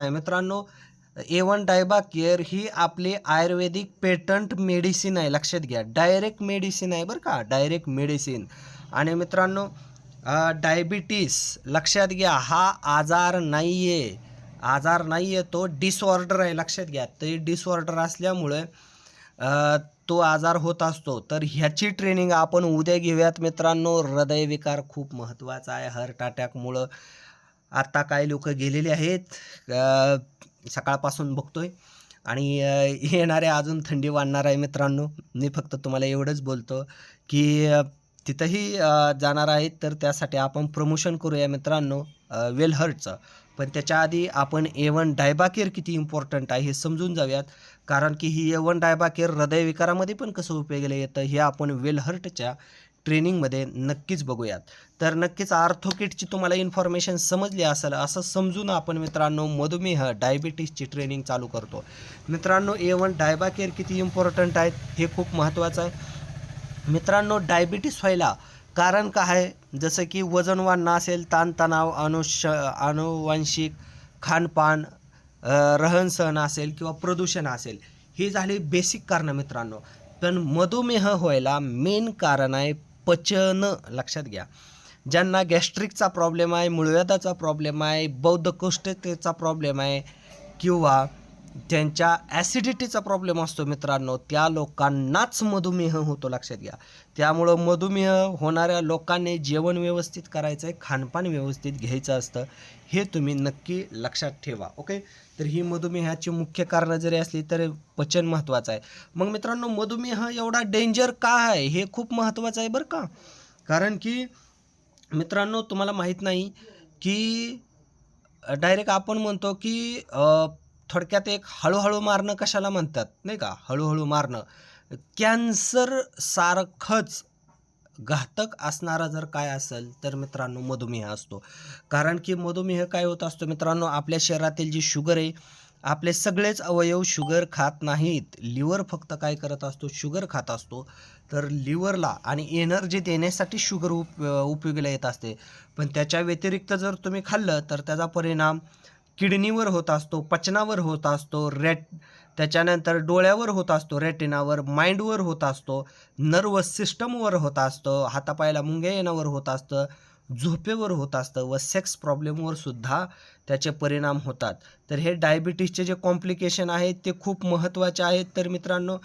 मित्रांनो A one डायबा care ही आपली आयुर्वेदिक patent medicine आहे. लक्षात घ्या डायरेक्ट मेडिसिन आहे बरं का डायरेक्ट मेडिसिन आणि मित्रांनो डायबिटीस लक्षात घ्या हा आजार नाही आहे आजार नाही आहे तो डिसऑर्डर आहे लक्षात घ्या. ते डिसऑर्डर असल्यामुळे तो आजार होत असतो. तर ह्याची ट्रेनिंग आपण उद्या घेऊयात मित्रांनो. हृदयविकार खूप महत्त्वाचा आहे. हार्ट अटॅकमुळं आत्ता काय लोक गेलेले आहेत सकाळपासून बघतोय. आणि येणारे अजून थंडी वाढणार आहे मित्रांनो. मी फक्त तुम्हाला एवढंच बोलतो की तिथंही जाणार आहेत तर त्यासाठी आपण प्रमोशन करूया मित्रांनो वेलहर्टचं पण त्याच्या आधी आपण ए वन डायबाकेअर किती इम्पॉर्टंट आहे हे समजून जाऊयात. कारण की ही ए वन डायबाकेअर हृदयविकारामध्ये पण कसं उपयोगाला येतं हे आपण वेलहर्टच्या ट्रेनिंगमध्ये नक्कीच बघूयात. तर नक्कीच आर्थोकिटची तुम्हाला इन्फॉर्मेशन समजली असेल असं समजून आपण मित्रांनो मधुमेह डायबिटीसची ट्रेनिंग चालू करतो. मित्रांनो ए वन डायबा केअर किती इम्पॉर्टंट आहेत हे खूप महत्त्वाचं आहे. मित्रांनो डायबिटीस व्हायला कारण काय आहे? जसं की वजन वाढणं असेल ताणतणाव अनुष अनुवांशिक खानपान रहनसहन असेल किंवा प्रदूषण असेल ही झाली बेसिक कारणं मित्रांनो. पण मधुमेह व्हायला मेन कारण आहे पचन लक्षात घ्या. ज्यांना गॅस्ट्रिकचा प्रॉब्लेम आहे मूळव्याधाचा प्रॉब्लेम आहे बौद्धकोष्ठतेचा प्रॉब्लेम आहे किंवा त्यांच्या ॲसिडिटीचा प्रॉब्लेम असतो मित्रांनो त्या लोकांनाच मधुमेह होतो लक्षात घ्या. त्यामुळं मधुमेह होणाऱ्या लोकांनी जेवण व्यवस्थित करायचं आहे खानपान व्यवस्थित घ्यायचं असतं. हे तुम्ही नक्की लक्षात ठेवा ओके? तर ही मधुमेहाची मुख्य कारणं जरी असली तर पचन महत्त्वाचं आहे. मग मित्रांनो मधुमेह एवढा डेंजर का आहे? हे खूप महत्त्वाचं आहे बरं का? कारण की मित्रांनो तुम्हाला माहीत नाही की डायरेक्ट आपण म्हणतो की थोडक्यात एक हळूहळू मारणं कशाला म्हणतात? नाही का? हळूहळू मारणं. कॅन्सर सारखंच घातक असणारा जर काय असेल तर मित्रांनो मधुमेह असतो. कारण की मधुमेह काय होत असतो मित्रांनो आपल्या शरीरातील जी शुगर आहे आपले सगळेच अवयव शुगर खात नाहीत. लिव्हर फक्त काय करत असतो शुगर खात असतो. तर लिव्हरला आणि एनर्जी देण्यासाठी शुगर उप उपयोगीला येत असते. पण त्याच्या व्यतिरिक्त जर तुम्ही खाल्लं तर त्याचा परिणाम किडनीवर होत असतो पचनावर होत असतो रेट त्याच्यानंतर डोळ्यावर होत असतो रेटिनावर माइंडवर होत असतो नर्वस सिस्टमवर होत असतं हातापायाला मुंग्या येण्यावर होत असतं झोपेवर होत असतं व सेक्स प्रॉब्लेमवर सुद्धा त्याचे परिणाम होतात. तर हे डायबिटीसचे जे कॉम्प्लिकेशन आहेत ते खूप महत्त्वाचे आहेत. तर मित्रांनो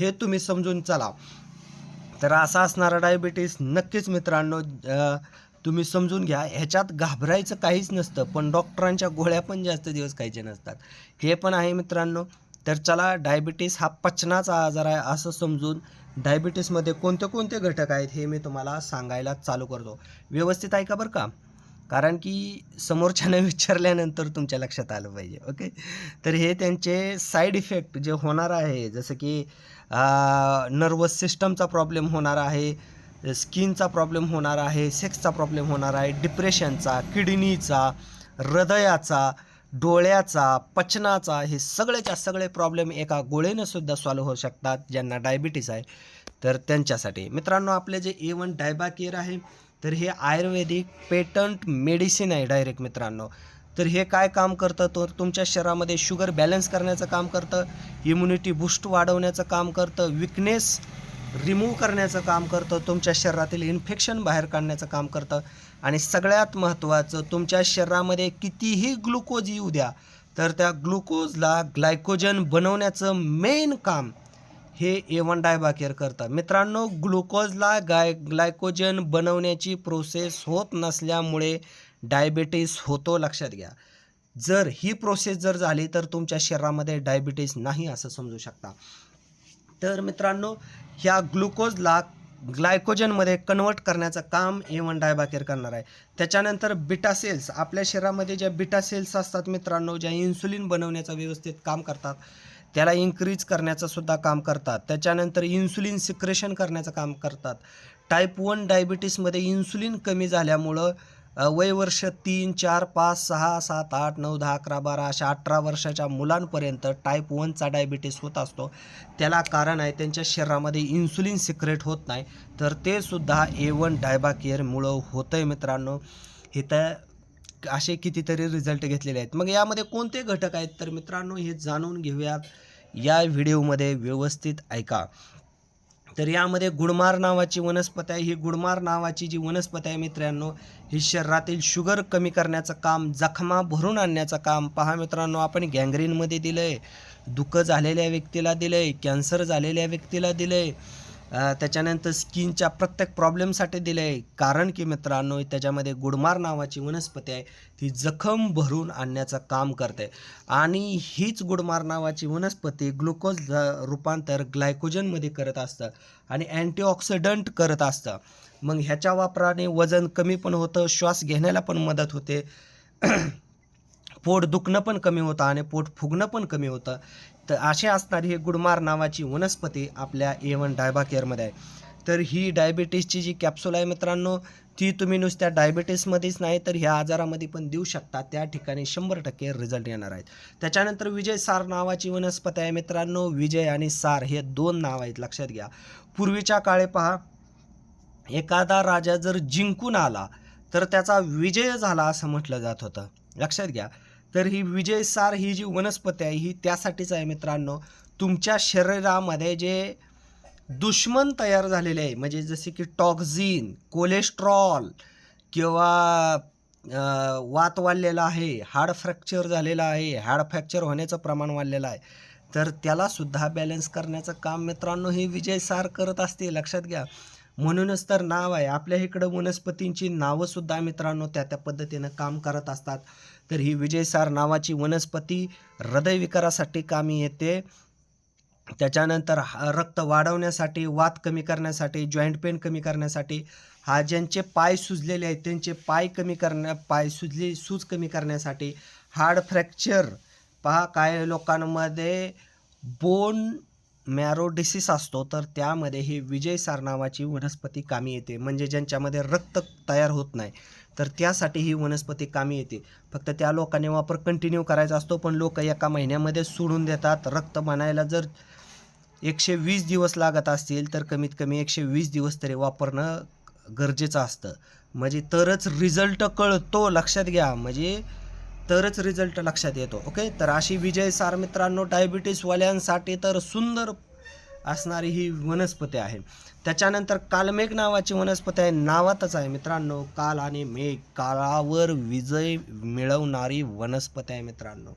हे तुम्ही समजून चला. तर असा असणारा डायबिटीस नक्कीच मित्रांनो तुम्ही समजून घ्या. ह्याच्यात घाबरायचं काहीच नसतं पण डॉक्टरांच्या गोळ्या पण जास्त दिवस खायचे नसतात. हे पण आहे मित्रांनो तर चला डायबिटीस हा पचनाचा आजार आहे असं समजून डायबिटीसमध्ये कोणते कोणते घटक आहेत हे मी तुम्हाला सांगायला चालू करतो. व्यवस्थित ऐका बरं का? कारण की समोरच्यानं विचारल्यानंतर तुमच्या लक्षात आलं पाहिजे ओके तर हे त्यांचे साईड इफेक्ट जे होणार आहे जसं की नर्वस सिस्टमचा प्रॉब्लेम होणार आहे स्किनचा प्रॉब्लेम होणार आहे सेक्सचा प्रॉब्लेम होणार आहे डिप्रेशनचा किडनीचा हृदयाचा डोळ्याचा पचनाचा हे सगळ्याच्या सगळे प्रॉब्लेम एका गोळेनं सुद्धा सॉल्व्ह होऊ शकतात ज्यांना डायबिटीस आहे. तर त्यांच्यासाठी. मित्रांनो आपले जे ए वन डायबाकेअर आहे तर हे आयुर्वेदिक पेटंट मेडिसिन आहे डायरेक्ट मित्रांनो. तर हे काय काम करतं? तर तुमच्या शरीरामध्ये शुगर बॅलन्स करण्याचं काम करतं इम्युनिटी बूस्ट वाढवण्याचं काम करतं विकनेस रिमूव्ह करण्याचं काम करतं तुमच्या शरीरातील इन्फेक्शन बाहेर काढण्याचं काम करतं. आणि सगळ्यात महत्त्वाचं तुमच्या शरीरामध्ये कितीही ग्लुकोज येऊ द्या तर त्या ग्लुकोजला ग्लायकोजन बनवण्याचं मेन काम हे ए वन डायबाकेअर करतं मित्रांनो ग्लुकोजला गाय ग्लायकोजन बनवण्याची प्रोसेस होत नसल्यामुळे डायबिटीस होतो लक्षात घ्या. जर ही प्रोसेस जर झाली तर तुमच्या शरीरामध्ये डायबिटीस नाही असं समजू शकता. तर मित्रांनो ह्या ग्लुकोजला ग्लायकोजनमध्ये कन्वर्ट करण्याचं काम ए वन डायबाकेर करणार आहे. त्याच्यानंतर बिटा सेल्स आपल्या शरीरामध्ये ज्या बिटा सेल्स असतात मित्रांनो ज्या इन्सुलिन बनवण्याचं व्यवस्थित काम करतात त्याला इन्क्रीज करण्याचं सुद्धा काम करतात. त्याच्यानंतर इन्सुलिन सिक्रेशन करण्याचं काम करतात. टाईप वन डायबिटीसमध्ये इन्सुलिन कमी झाल्यामुळं वयवर्ष तीन चार पाच सहा सात आठ नऊ दहा अकरा बारा अशा अठरा वर्षाच्या मुलांपर्यंत टाईप वनचा डायबिटीस होत असतो. त्याला कारण आहे त्यांच्या शरीरामध्ये इन्सुलिन सिक्रेट होत नाही. तर ते सुद्धा ए वन डायबाकेअरमुळं होतं आहे मित्रांनो. इथं असे कितीतरी रिझल्ट घेतलेले आहेत. मग यामध्ये कोणते घटक आहेत? तर मित्रांनो हे जाणून घेऊयात. या व्हिडिओमध्ये व्यवस्थित ऐका. तर यामध्ये गुडमार नावाची वनस्पती आहे. ही गुडमार नावाची जी वनस्पती आहे मित्रांनो ही शरीरातील शुगर कमी करण्याचं काम जखमा भरून आणण्याचं काम. पहा मित्रांनो आपण गँग्रीनमध्ये दिलं आहे दुःख झालेल्या व्यक्तीला दिलं आहे कॅन्सर झालेल्या व्यक्तीला दिलं आहे त्याच्यानंतर स्किनच्या प्रत्येक प्रॉब्लेमसाठी दिलं आहे. कारण की मित्रांनो त्याच्यामध्ये गुडमार नावाची वनस्पती आहे. ती जखम भरून आणण्याचं काम करते. आणि हीच गुडमार नावाची वनस्पती ग्लुकोज रूपांतर ग्लायकोजनमध्ये करत असतं आणि अँटीऑक्सिडंट करत असतं. मग ह्याच्या वापराने वजन कमी पण होतं श्वास घेण्याला पण मदत होते. पोट दुखणं पण कमी होतं आणि पोट फुगणं पण कमी होतं. तर असे असणारी हे गुडमार नावाची वनस्पती आपल्या ए वन डायबा केअरमध्ये आहे. तर ही डायबिटीसची जी कॅप्सूल आहे मित्रांनो ती तुम्ही नुसत्या डायबिटीसमध्येच नाही तर ह्या आजारामध्ये पण देऊ शकता. त्या ठिकाणी शंभर टक्के रिझल्ट येणार आहेत. त्याच्यानंतर विजय सार नावाची वनस्पती आहे मित्रांनो विजय आणि सार हे दोन नाव आहेत लक्षात घ्या. पूर्वीच्या काळे पहा एखादा राजा जर जिंकून आला तर त्याचा विजय झाला असं म्हटलं जात होतं. लक्षात घ्या. तर ही विजयसार ही जी वनस्पती आहे ही त्यासाठीच आहे मित्रांनो. तुमच्या शरीरामध्ये जे दुश्मन तयार झालेले आहे म्हणजे जसे की टॉक्झिन कोलेस्ट्रॉल किंवा वात वाढलेला आहे हाड फ्रॅक्चर झालेलं आहे हाड फ्रॅक्चर होण्याचं प्रमाण वाढलेलं आहे तर त्यालासुद्धा बॅलन्स करण्याचं काम मित्रांनो हे विजय सार करत असते लक्षात घ्या. म्हणूनच तर नाव आहे. आपल्या इकडं वनस्पतींची नावंसुद्धा मित्रांनो त्या त्या पद्धतीनं काम करत असतात. तर ही विजयसार नावाची वनस्पती हृदयविकारासाठी कामी येते. त्याच्यानंतर हा- रक्त वाढवण्यासाठी वात कमी करण्यासाठी जॉईंट पेन कमी करण्यासाठी हा ज्यांचे पाय सुजलेले आहेत त्यांचे पाय कमी करण्या पाय सुजले सूज कमी करण्यासाठी हाड फ्रॅक्चर. पहा काय लोकांमध्ये बोन मॅरो डिसीस असतो तर त्यामध्ये ही विजयसार नावाची वनस्पती कामी येते. म्हणजे ज्यांच्यामध्ये रक्त तयार होत नाही. तर त्यासाठी ही वनस्पती कामी येते. फक्त त्या लोकांनी वापर कंटिन्यू करायचा असतो पण लोक एका महिन्यामध्ये सोडून देतात. रक्त बनायला जर एकशे वीस दिवस लागत असतील तर कमीत कमी एकशे वीस दिवस तरी वापरणं गरजेचं असतं. म्हणजे तरच रिझल्ट कळतो लक्षात घ्या. म्हणजे तरच रिझल्ट लक्षात येतो. ओके? तर अशी विजय सार मित्रांनो डायबिटीसवाल्यांसाठी तर सुंदर असणारी ही वनस्पती आहे. त्याच्यानंतर कालमेघ नावाची वनस्पती आहे. नावातच आहे मित्रांनो काल आणि मेघ. काळावर विजय मिळवणारी वनस्पती आहे मित्रांनो.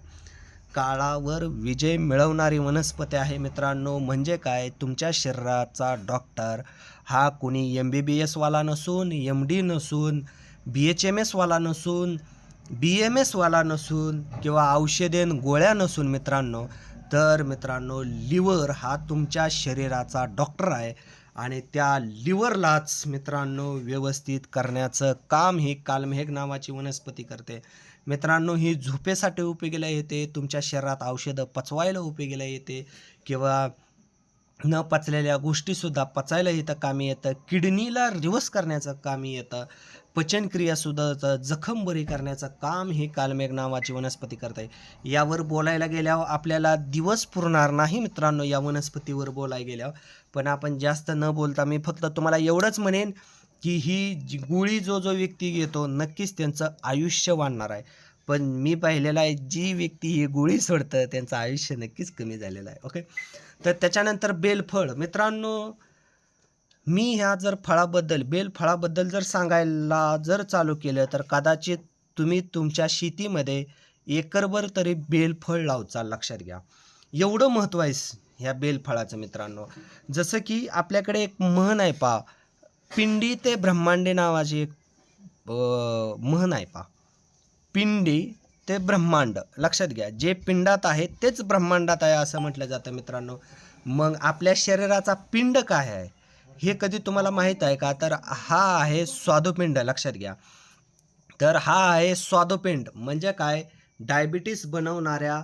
काळावर विजय मिळवणारी वनस्पती आहे मित्रांनो. म्हणजे काय? तुमच्या शरीराचा डॉक्टर हा कोणी एम बी बी एसवाला नसून एम डी नसून बी एच एम एसवाला नसून बी एम एसवाला नसून किंवा औषधेन गोळ्या नसून मित्रांनो तर मित्रांनो लिव्हर हा तुमच्या शरीराचा डॉक्टर आहे आणि त्या लिव्हरलाच मित्रांनो व्यवस्थित करण्याचं काम ही कालमेघ नावाची वनस्पती करते. मित्रांनो ही झोपेसाठी उपयोगीला येते तुमच्या शरीरात औषधं पचवायला उपयोगीला येते किंवा न पचलेल्या गोष्टीसुद्धा पचायला येतं कामी येतं. किडनीला रिवर्स करण्याचं कामी येतं. पचनक्रियासुद्धा जखम बरी करण्याचं काम हे कालमेघ नावाची वनस्पती करते यावर बोलायला गेल्यावर आपल्याला दिवस पुरणार नाही मित्रांनो या वनस्पतीवर बोलायला गेल्यावर. पण आपण जास्त न बोलता मी फक्त तुम्हाला एवढंच म्हणेन की ही गोळी जो जो व्यक्ती घेतो नक्कीच त्यांचं आयुष्य वाढणार आहे. पण मी पाहिलेलं आहे जी व्यक्ती ही गोळी सोडतं त्यांचं आयुष्य नक्कीच कमी झालेलं आहे ओके तर त्याच्यानंतर बेलफळ. मित्रांनो मी ह्या जर फळाबद्दल बेलफळाबद्दल जर सांगायला जर चालू केलं तर कदाचित तुम्ही तुमच्या शेतीमध्ये एकरभर तरी बेलफळ लावचा लक्षात घ्या. एवढं महत्त्व आहे ह्या बेलफळाचं मित्रांनो. जसं की आपल्याकडे एक म्हण आहे पा पिंडी ते ब्रह्मांडे नावाची एक म्हण आहे पा पिंडी ते ब्रह्मांड. लक्षात घ्या जे पिंडात आहे तेच ब्रह्मांडात आहे असं म्हटलं जातं मित्रांनो. मग आपल्या शरीराचा पिंड काय आहे? हे कधी तुम्हाला माहीत आहे का? तर हा आहे स्वादुपिंड लक्षात घ्या. तर हा आहे स्वादुपिंड. म्हणजे काय? डायबिटीस बनवणाऱ्या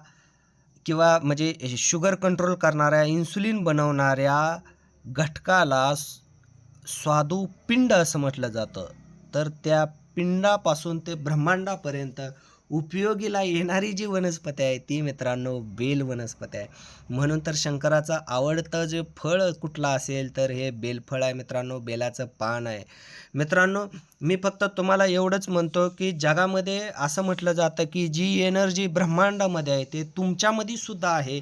किंवा म्हणजे शुगर कंट्रोल करणाऱ्या इन्सुलिन बनवणाऱ्या घटकाला स्वादुपिंड असं म्हटलं जातं. तर त्या पिंडापासून ते ब्रह्मांडापर्यंत उपयोगीला येणारी जी वनस्पती आहे ती मित्रांनो बेल वनस्पती आहे. म्हणून तर शंकराचं आवडतं जे फळ कुठलं असेल तर हे बेलफळ आहे मित्रांनो बेलाचं पान आहे. मित्रांनो मी फक्त तुम्हाला एवढंच म्हणतो की जगामध्ये असं म्हटलं जातं की जी एनर्जी ब्रह्मांडामध्ये आहे ते तुमच्यामध्ये सुद्धा आहे.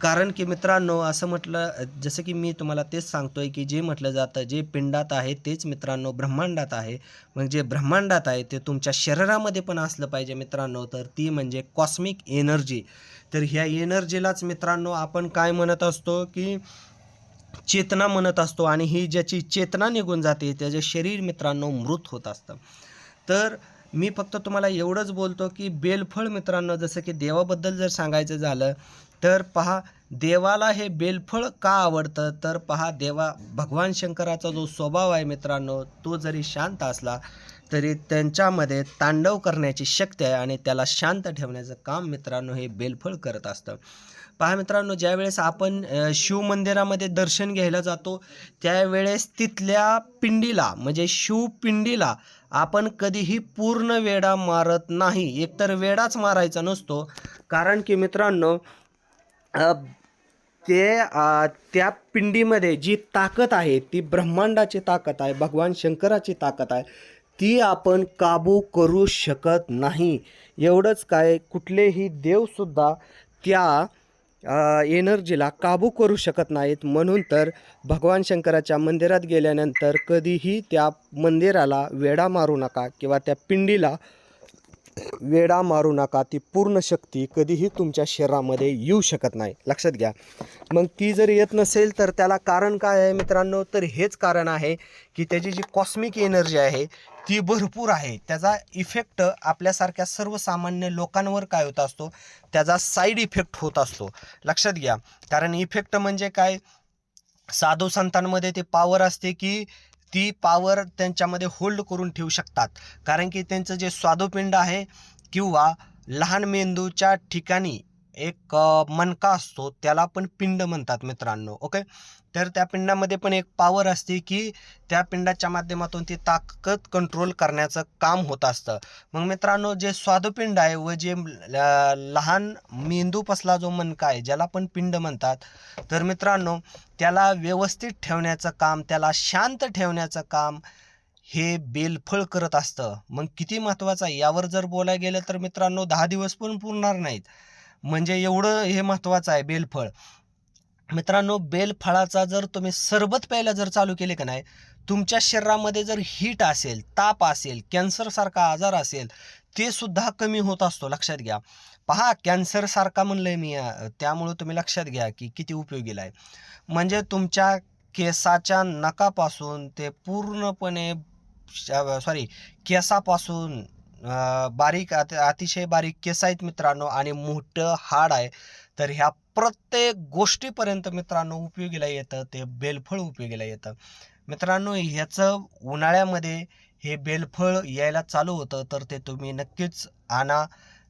कारण की मित्रांनो असं म्हटलं जसं की मी तुम्हाला तेच सांगतोय की जे म्हटलं जातं जे पिंडात आहे तेच मित्रांनो ब्रह्मांडात आहे. मग जे ब्रह्मांडात आहे ते तुमच्या शरीरामध्ये पण असलं पाहिजे मित्रांनो. तर ती म्हणजे कॉस्मिक एनर्जी. तर ह्या एनर्जीलाच मित्रांनो आपण काय म्हणत असतो की चेतना म्हणत असतो आणि ही ज्याची चेतना निघून जाते त्याचे शरीर मित्रांनो मृत होत असतं. तर मी फक्त तुम्हाला एवढंच बोलतो की बेलफळ मित्रांनो जसं की देवाबद्दल जर सांगायचं झालं तर पहा देवाला हे बेलफळ का आवडतं? तर पहा देवा भगवान शंकराचा जो स्वभाव आहे मित्रांनो तो जरी शांत असला तरी त्यांच्यामध्ये तांडव करण्याची शक्ती आहे आणि त्याला शांत ठेवण्याचं काम मित्रांनो हे बेलफळ करत असतं. पहा मित्रांनो ज्यावेळेस आपण शिव शिवमंदिरामध्ये दर्शन घ्यायला जातो त्यावेळेस तिथल्या पिंडीला म्हणजे शिवपिंडीला आपण कधीही पूर्ण वेडा मारत नाही. एकतर वेडाच मारायचा नसतो. कारण की मित्रांनो ते त्या पिंडीमध्ये जी ताकद आहे ती ब्रह्मांडाची ताकद आहे भगवान शंकराची ताकद आहे ती आपण काबू करू शकत नाही. एवढंच काय कुठलेही देवसुद्धा त्या एनर्जीला काबू करू शकत नाहीत. म्हणून तर भगवान शंकराच्या मंदिरात गेल्यानंतर कधीही त्या मंदिराला वेडा मारू नका किंवा त्या पिंडीला वेडा मारू नका. ती पूर्ण शक्ती कधीही तुमच्या शरीरामध्ये येऊ शकत नाही. लक्षात घ्या. मग ती जर येत नसेल तर त्याला कारण काय आहे मित्रांनो? तर हेच कारण आहे की त्याची जी कॉस्मिक एनर्जी आहे ती भरपूर आहे. त्याचा इफेक्ट आपल्यासारख्या सर्वसामान्य लोकांवर काय होत असतो? त्याचा साईड इफेक्ट होत असतो. लक्षात घ्या. कारण इफेक्ट म्हणजे काय? साधू संतांमध्ये ते पॉवर असते की ती पॉवर त्यांच्यामध्ये होल्ड करून ठेवू शकतात. कारण की त्यांचं जे स्वादुपिंड आहे किंवा लहान मेंदूच्या ठिकाणी एक मनका असतो त्याला पण पिंड म्हणतात मित्रांनो ओके? तर त्या पिंडामध्ये पण एक पॉवर असते की त्या पिंडाच्या माध्यमातून ती ताकद कंट्रोल करण्याचं काम होत असतं. मग मित्रांनो जे स्वादुपिंड आहे व जे ल- लहान मेंदूपासला जो मनका आहे ज्याला पण पिंड म्हणतात तर मित्रांनो त्याला व्यवस्थित ठेवण्याचं काम त्याला शांत ठेवण्याचं काम हे बेलफळ करत असतं. मग किती महत्त्वाचं आहे? यावर जर बोलायला गेलं तर मित्रांनो दहा दिवस पण पुरणार नाहीत. म्हणजे एवढं हे महत्त्वाचं आहे बेलफळ. मित्रांनो बेलफळाचा जर तुम्ही सरबत प्यायला जर चालू केले का नाही तुमच्या शरीरामध्ये जर हीट असेल ताप असेल कॅन्सरसारखा आजार असेल ते सुद्धा कमी होत असतो. लक्षात घ्या. पहा कॅन्सरसारखा म्हणलंय मी त्यामुळं तुम्ही लक्षात घ्या की किती उपयोगीला आहे. म्हणजे तुमच्या केसाच्या नकापासून ते पूर्णपणे सॉरी केसापासून बारीक अतिशय बारीक केस आहेत मित्रांनो आणि मोठं हाड आहे. तर ह्या प्रत्येक गोष्टीपर्यंत मित्रांनो उपयोगीला येतं ते बेलफळ उपयोगीला येतं. मित्रांनो ह्याचं उन्हाळ्यामध्ये हे बेलफळ यायला चालू होतं तर ते तुम्ही नक्कीच आणा.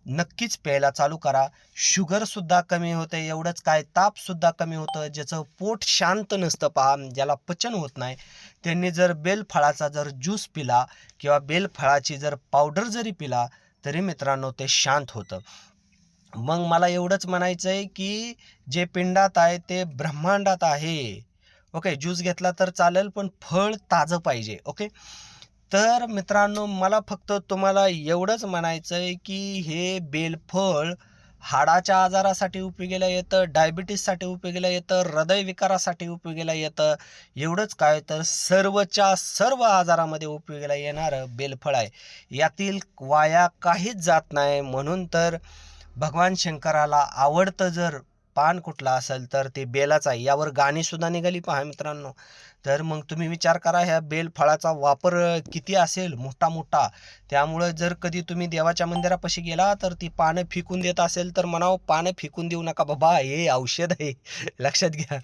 नक्कीच प्यायला चालू करा. शुगरसुद्धा कमी होते एवढंच काय तापसुद्धा कमी होतं ज्याचं पोट शांत नसतं पहा ज्याला पचन होत नाही त्यांनी जर बेलफळाचा जर ज्यूस पिला किंवा बेलफळाची जर पावडर जरी पिला तरी मित्रांनो ते शांत होतं. मग मला एवढंच म्हणायचं आहे की जे पिंडात आहे ते ब्रह्मांडात आहे. ओके ज्यूस घेतला तर चालेल पण फळ ताजं पाहिजे. ओके तर मित्रांनो मला फक्त तुम्हाला एवढंच म्हणायचं आहे की हे बेलफळ हाडाच्या आजारासाठी उपयोगीला येतं डायबिटीससाठी उपयोगीला येतं हृदयविकारासाठी उपयोगीला येतं. एवढंच काय तर सर्वच्या सर्व आजारामध्ये उपयोगीला येणारं बेलफळ आहे. यातील वाया काहीच जात नाही. म्हणून तर भगवान शंकराला आवडतं जर पान कुठला असेल तर ते बेलाचं आहे. यावर गाणीसुद्धा निघाली पहा मित्रांनो. तर मग तुम्ही विचार करा ह्या बेल फळाचा वापर किती असेल मोठा मोठा? त्यामुळं जर कधी तुम्ही देवाच्या मंदिरापाशी गेला तर ती पानं फेकून देत असेल तर म्हणावं पानं फेकून देऊ नका बाबा हे औषध आहे. लक्षात घ्या.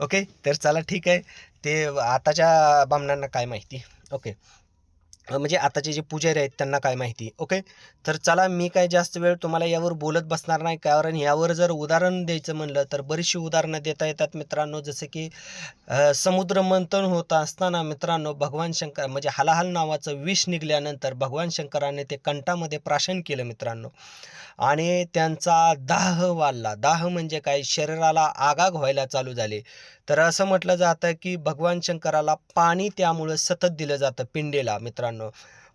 ओके? तर चला ठीक आहे. ते आताच्या बामणांना काय माहिती? ओके. म्हणजे आताचे जे पुजारी आहेत त्यांना काय माहिती ओके तर चला मी काय जास्त वेळ तुम्हाला यावर बोलत बसणार नाही कारण यावर जर उदाहरण द्यायचं म्हणलं तर बरीचशी उदाहरणं देता येतात मित्रांनो. जसं की समुद्र मंथन होत असताना मित्रांनो भगवान शंकर म्हणजे हलाहल नावाचं विष निघाल्यानंतर भगवान शंकराने ते कंठामध्ये प्राशन केलं मित्रांनो. आणि त्यांचा दाह वाढला. दाह म्हणजे काय? शरीराला आगाग व्हायला चालू झाले. तर असं म्हटलं जातं की भगवान शंकराला पाणी त्यामुळं सतत दिलं जातं पिंडेला मित्रांनो.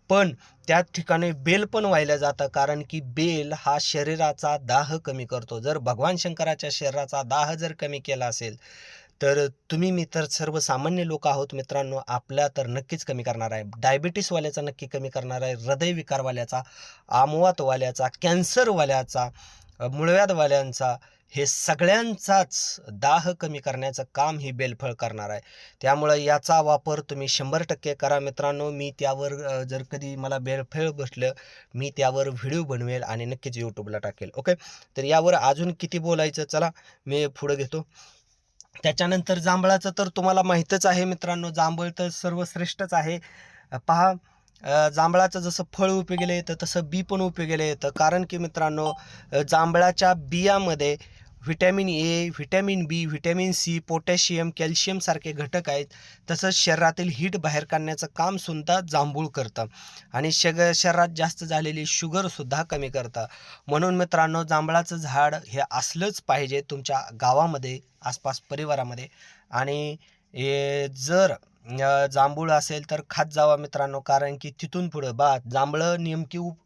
पण त्या ठिकाणी बेल पण वाहिलं जातं कारण की बेल हा शरीराचा दाह कमी करतो. जर भगवान शंकराच्या शरीराचा दाह जर कमी केला असेल तर तुम्ही मी तर सर्वसामान्य लोक आहोत मित्रांनो. आपल्या तर नक्कीच कमी करणार आहे. डायबिटीसवाल्याचा नक्की कमी करणार आहे. हृदयविकारवाल्याचा आमवातवाल्याचा कॅन्सरवाल्याचा अ, मुळव्याधवाल्यांचा हे सगळ्यांचाच दाह कमी करण्याचं काम ही बेलफळ करणार आहे. त्यामुळं याचा वापर तुम्ही शंभर टक्के करा मित्रांनो. मी त्यावर जर कधी मला बेलफळ बसलं मी त्यावर व्हिडिओ बनवेल आणि नक्कीच यूट्यूबला टाकेल. ओके? तर यावर अजून किती बोलायचं? चला मी पुढं घेतो. त्याच्यानंतर जांभळाचं तर तुम्हाला माहीतच आहे मित्रांनो. जांभळ तर सर्वश्रेष्ठच आहे. पहा जांभळाचं जसं फळ उपयोगीला येतं तसं बी पण उपयोगीला येतं. कारण की मित्रांनो जांभळाच्या बियामध्ये vitamin A vitamin B vitamin C potassium calcium सारखे घटक आहेत. तसंच शरीरातील हीट बाहेर काढण्याचं काम सुद्धा जांभूळ करतं. आणि शग शरीरात जास्त झालेली शुगरसुद्धा कमी करतं. म्हणून मित्रांनो जांभळाचं झाड हे असलंच पाहिजे तुमच्या गावामध्ये आसपास परिवारामध्ये. आणि जर जांभूळ असेल तर खात जावा मित्रांनो कारण की तिथून पुढं बा जांभळं नेमकी उप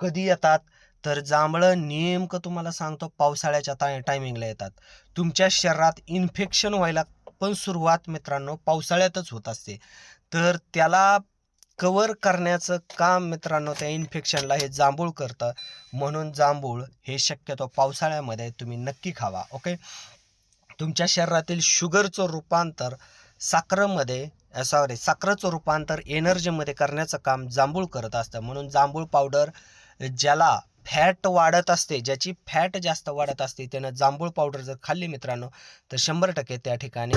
कधी येतात? तर जांभळं नेमकं तुम्हाला सांगतो पावसाळ्याच्या ता टायमिंगला येतात. तुमच्या शरीरात इन्फेक्शन व्हायला पण सुरुवात मित्रांनो पावसाळ्यातच होत असते. तर त्याला कवर करण्याचं काम मित्रांनो त्या इन्फेक्शनला हे जांभूळ करतं. म्हणून जांभूळ हे शक्यतो पावसाळ्यामध्ये तुम्ही नक्की खावा ओके तुमच्या शरीरातील शुगरचं रूपांतर साखरमध्ये सॉरी साखरेचं रूपांतर एनर्जीमध्ये करण्याचं काम जांभूळ करत असतं. म्हणून जांभूळ पावडर ज्याला फॅट वाढत असते ज्याची फॅट जास्त वाढत असते त्यानं जांभूळ पावडर जर खाल्ली मित्रांनो तर शंभर टक्के त्या ठिकाणी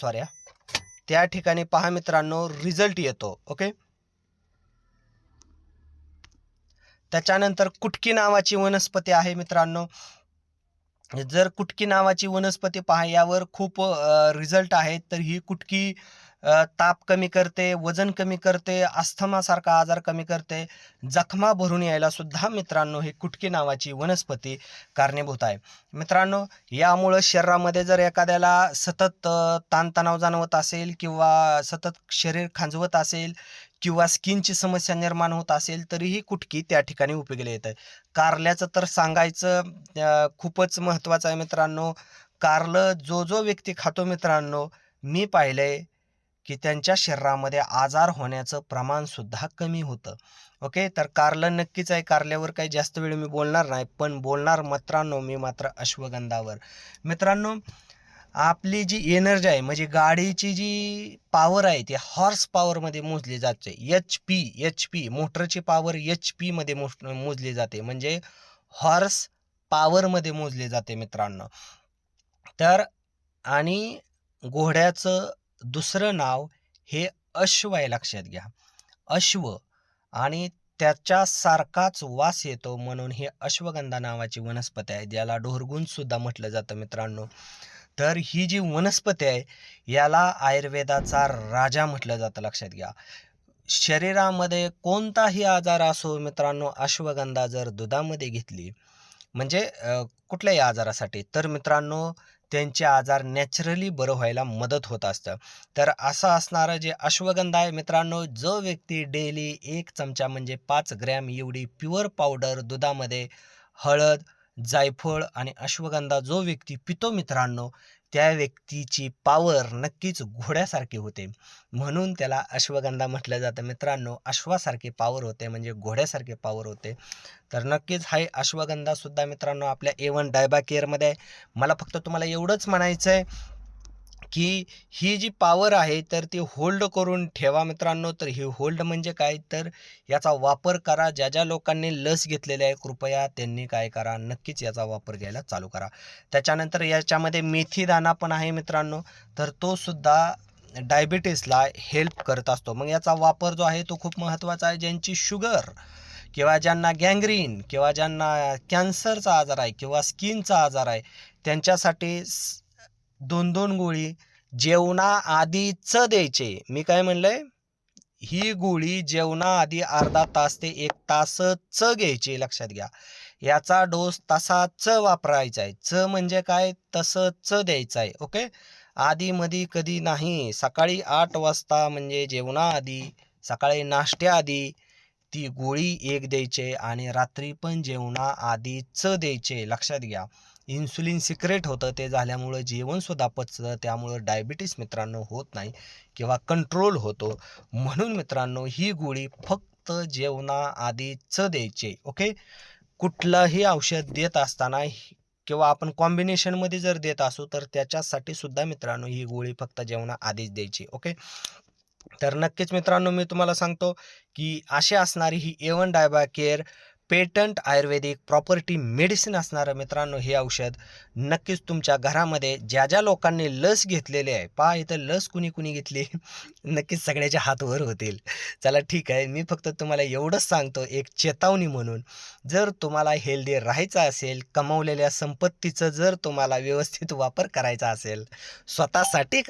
सॉरी त्या ठिकाणी पहा मित्रांनो रिझल्ट येतो ओके? त्याच्यानंतर कुटकी नावाची वनस्पती आहे मित्रांनो. जर कुटकी नावाची वनस्पती पहा यावर खूप रिझल्ट आहेत तर ही कुटकी ताप कमी करते वजन कमी करते अस्थमासारखा आजार कमी करते जखमा भरून यायला सुद्धा मित्रांनो ही कुटकी नावाची वनस्पती कारणीभूत आहे. मित्रांनो यामुळं शरीरामध्ये जर एखाद्याला सतत ताणतणाव जाणवत असेल किंवा सतत शरीर खांजवत असेल किंवा स्किनची समस्या निर्माण होत असेल तरीही कुटकी त्या ठिकाणी उपयोगीला येत आहे. कारल्याचं तर सांगायचं खूपच महत्त्वाचं आहे मित्रांनो. कारलं जो जो व्यक्ती खातो मित्रांनो मी पाहिलंय की त्यांच्या शरीरामध्ये आजार होण्याचं प्रमाणसुद्धा कमी होतं. ओके? तर कारलं नक्कीच आहे. कारल्यावर काही जास्त वेळ मी बोलणार नाही पण बोलणार मित्रांनो मी मात्र अश्वगंधावर. मित्रांनो आपली जी एनर्जी आहे म्हणजे गाडीची जी पॉवर आहे ती हॉर्स पॉवरमध्ये मोजली जाते. एच पी एच पी मोटरची पॉवर एच पीमध्ये मोज मोजली जाते. म्हणजे हॉर्स पॉवरमध्ये मोजली जाते मित्रांनो. तर आणि घोड्याचं दुसरं नाव हे अश्व आहे लक्षात घ्या. अश्व आणि त्याच्यासारखाच वास येतो म्हणून हे अश्वगंधा नावाची वनस्पती आहे. ज्याला ढोरगुण सुद्धा म्हटलं जातं मित्रांनो. तर ही जी वनस्पती आहे याला आयुर्वेदाचा राजा म्हटलं जातं. लक्षात घ्या. शरीरामध्ये कोणताही आजार असो मित्रांनो अश्वगंधा जर दुधामध्ये घेतली म्हणजे कुठल्याही आजारासाठी तर मित्रांनो त्यांचे आजार नॅचरली बरं व्हायला मदत होत असतं. तर असं असणारं जे अश्वगंधा आहे मित्रांनो जो व्यक्ती डेली एक चमचा म्हणजे पाच ग्रॅम एवढी प्युअर पावडर दुधामध्ये हळद जायफळ आणि अश्वगंधा जो व्यक्ती पितो मित्रांनो त्या व्यक्तीची पावर नक्कीच घोड्यासारखी होते. म्हणून त्याला अश्वगंधा म्हटलं जातं. मित्रांनो अश्वासारखी पावर होते म्हणजे घोड्यासारखे पावर होते. तर नक्कीच हा अश्वगंधा सुद्धा मित्रांनो आपल्या ए वन डायबा केअरमध्ये आहे. मला फक्त तुम्हाला एवढंच म्हणायचं आहे की ही जी पावर आहे तर ती होल्ड करून ठेवा मित्रांनो. तर ही होल्ड म्हणजे काय? तर याचा वापर करा. ज्या ज्या लोकांनी लस घेतलेली आहे कृपया त्यांनी काय करा? नक्कीच याचा वापर घ्यायला चालू करा. त्याच्यानंतर याच्यामध्ये मेथीदाना पण आहे मित्रांनो. तर तो सुद्धा डायबिटीसला हेल्प करत असतो. मग याचा वापर जो आहे तो खूप महत्त्वाचा आहे. ज्यांची शुगर किंवा ज्यांना गँग्रीन किंवा ज्यांना कॅन्सरचा आजार आहे किंवा स्किनचा आजार आहे त्यांच्यासाठी दोन दोन गोळी जेवणाआधीच द्यायचे. मी काय म्हणलंय? ही गोळी जेवणाआधी अर्धा तास ते एक तासच घ्यायची लक्षात घ्या. याचा डोस तसाच वापरायचा आहे च म्हणजे काय? तसंच द्यायचं आहे ओके? आधी मधी कधी नाही. सकाळी आठ वाजता म्हणजे जेवणाआधी सकाळी नाश्त्याआधी ती गोळी एक द्यायचे आणि रात्री पण जेवणाआधीच द्यायचे लक्षात घ्या. इन्सुलिन सिक्रेट होतं ते झाल्यामुळं जेवणसुद्धा पचतं त्यामुळं डायबिटीस मित्रांनो होत नाही किंवा कंट्रोल होतो. म्हणून मित्रांनो ही गोळी फक्त जेवणाआधीच द्यायचे ओके? कुठलंही औषध देत असताना किंवा आपण कॉम्बिनेशनमध्ये जर देत असू तर त्याच्यासाठी सुद्धा मित्रांनो ही गोळी फक्त जेवणाआधीच द्यायची ओके? तर नक्कीच मित्रांनो मी तुम्हाला सांगतो की अशी असणारी ही A one डायबा care patent Ayurvedic property medicine असणारं मित्रांनो हे औषध नक्कीच तुमच्या घरामध्ये ज्या ज्या लोकांनी लस घेतलेली आहे पहा इथं लस कुणी कुणी घेतली नक्कीच सगळ्याच्या हातवर होतील. चला ठीक आहे मी फक्त तुम्हाला एवढंच सांगतो एक चेतावणी म्हणून. जर तुम्हाला हेल्दी राहायचं असेल कमवलेल्या संपत्तीचं जर तुम्हाला व्यवस्थित वापर करायचा असेल स्वतःसाठी